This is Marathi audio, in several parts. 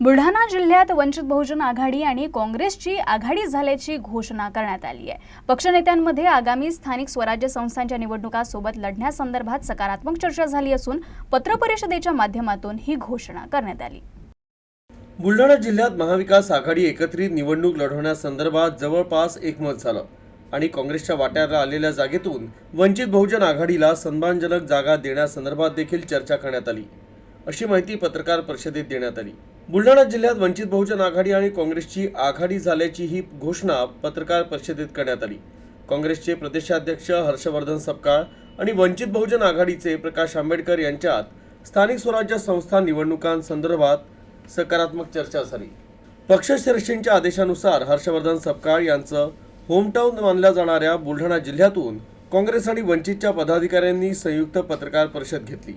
बुलढाणा जिल्ह्यात वंचित बहुजन आघाडी आणि काँग्रेसची आघाडी झाल्याची घोषणा करण्यात आली आहे. पक्षनेत्यांमध्ये आगामी स्थानिक स्वराज्य संस्थांच्या निवडणुकासोबत लढण्यासंदर्भात सकारात्मक चर्चा झाली असून पत्रपरिषदेच्या माध्यमातून ही घोषणा करण्यात आली. बुलढाणा जिल्ह्यात महाविकास आघाडी एकत्रित निवडणूक लढवण्यासंदर्भात जवळपास एकमत झालं आणि काँग्रेसच्या वाट्याला आलेल्या जागेतून वंचित बहुजन आघाडीला सन्मानजनक जागा देण्यासंदर्भात देखील चर्चा करण्यात आली. अशी माहिती पत्रकार परिषदेत देण्यात आली. बुलढाणा जिल्ह्यात वंचित बहुजन आघाडी आणि काँग्रेसची आघाडी झाल्याची ही घोषणा पत्रकार परिषदेत करण्यात आली. काँग्रेसचे प्रदेशाध्यक्ष हर्षवर्धन सपकाळ आणि वंचित बहुजन आघाडीचे प्रकाश आंबेडकर यांच्यात स्थानिक स्वराज्य संस्था निवडणुकांसंदर्भात सकारात्मक चर्चा झाली. पक्षश्रेष्ठींच्या आदेशानुसार हर्षवर्धन सपकाळ यांचं होमटाऊन मानल्या जाणाऱ्या बुलढाणा जिल्ह्यातून काँग्रेस आणि वंचितच्या पदाधिकाऱ्यांनी संयुक्त पत्रकार परिषद घेतली.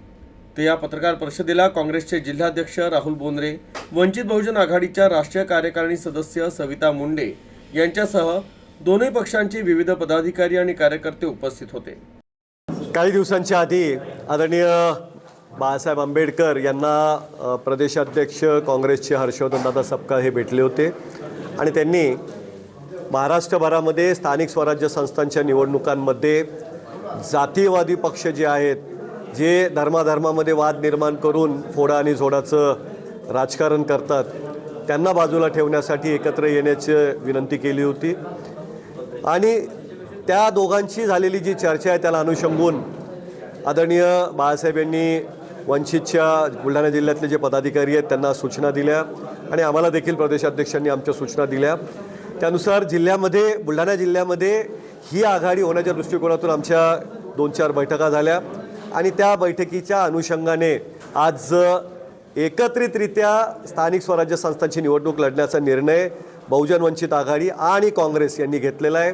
ते या पत्रकार परिषदेला काँग्रेसचे जिल्हाध्यक्ष राहुल बोंद्रे वंचित बहुजन आघाडीच्या राष्ट्रीय कार्यकारिणी सदस्य सविता मुंडे यांच्यासह दोन्ही पक्षांचे विविध पदाधिकारी आणि कार्यकर्ते उपस्थित होते. काही दिवसांच्या आधी आदरणीय बाळासाहेब आंबेडकर यांना प्रदेशाध्यक्ष काँग्रेसचे हर्षवर्धनदादा सपकाळ हे भेटले होते आणि त्यांनी महाराष्ट्रभरामध्ये स्थानिक स्वराज्य संस्थांच्या निवडणुकांमध्ये जातीयवादी पक्ष जे आहेत जे धर्माधर्मामध्ये वाद निर्माण करून फोडा आणि झोडाचं राजकारण करतात त्यांना बाजूला ठेवण्यासाठी एकत्र येण्याची विनंती केली होती. आणि त्या दोघांची झालेली जी चर्चा आहे त्याला अनुषंगून आदरणीय बाळासाहेब यांनी वंचितच्या बुलढाणा जिल्ह्यातले जे पदाधिकारी आहेत त्यांना सूचना दिल्या आणि आम्हाला देखील प्रदेशाध्यक्षांनी आमच्या सूचना दिल्या. त्यानुसार जिल्ह्यामध्ये बुलढाणा जिल्ह्यामध्ये ही आघाडी होण्याच्या दृष्टिकोनातून आमच्या दोन चार बैठका झाल्या. आणि त्या बैठकीच्या अनुषंगाने आज एकत्रितरित्या स्थानिक स्वराज्य संस्थांची निवडणूक लढण्याचा निर्णय बहुजन वंचित आघाडी आणि काँग्रेस यांनी घेतलेला आहे.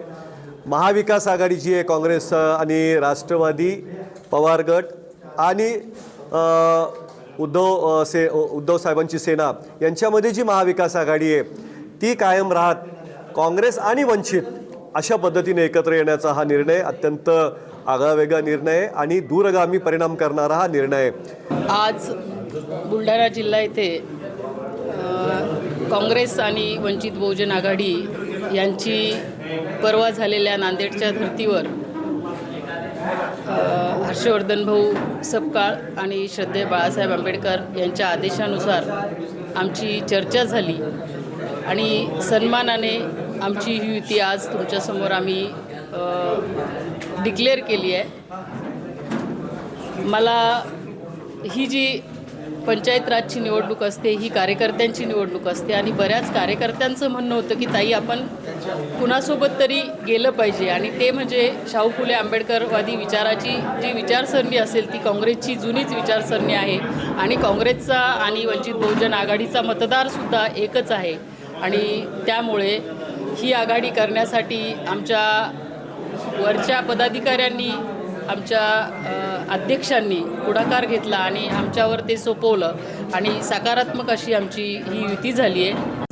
महाविकास आघाडी जी आहे काँग्रेस आणि राष्ट्रवादी पवार गट आणि उद्धव से उद्धव साहेबांची सेना. यांच्यामध्ये जी महाविकास आघाडी आहे ती कायम राहत. काँग्रेस आणि वंचित अशा पद्धतीने एकत्र येण्याचा हा निर्णय अत्यंत आगळावेगळा निर्णय आणि दूरगामी परिणाम करणारा हा निर्णय. आज बुलढाणा जिल्हा येथे काँग्रेस आणि वंचित बहुजन आघाडी यांची परवा झालेल्या नांदेडच्या धर्तीवर हर्षवर्धन भाऊ सपकाळ आणि श्रद्धे बाळासाहेब आंबेडकर यांच्या आदेशानुसार आमची चर्चा झाली आणि सन्मानाने आमची ही युती आज तुमच्यासमोर आम्ही डिक्लेअर केली आहे. मला ही जी पंचायत राजची निवडणूक असते ही कार्यकर्त्यांची निवडणूक असते आणि बऱ्याच कार्यकर्त्यांचं म्हणणं होतं की ताई आपण कुणासोबत तरी गेलं पाहिजे. आणि ते म्हणजे शाहू फुले आंबेडकरवादी विचाराची जी विचारसरणी असेल ती काँग्रेसची जुनीच विचारसरणी आहे. आणि काँग्रेसचा आणि वंचित बहुजन आघाडीचा मतदारसुद्धा एकच आहे. आणि त्यामुळे ही आघाडी करण्यासाठी आमच्या वरच्या पदाधिकाऱ्यांनी आमच्या अध्यक्षांनी पुढाकार घेतला आणि आमच्यावर ते सोपवलं. आणि सकारात्मक अशी आमची ही युती झाली आहे.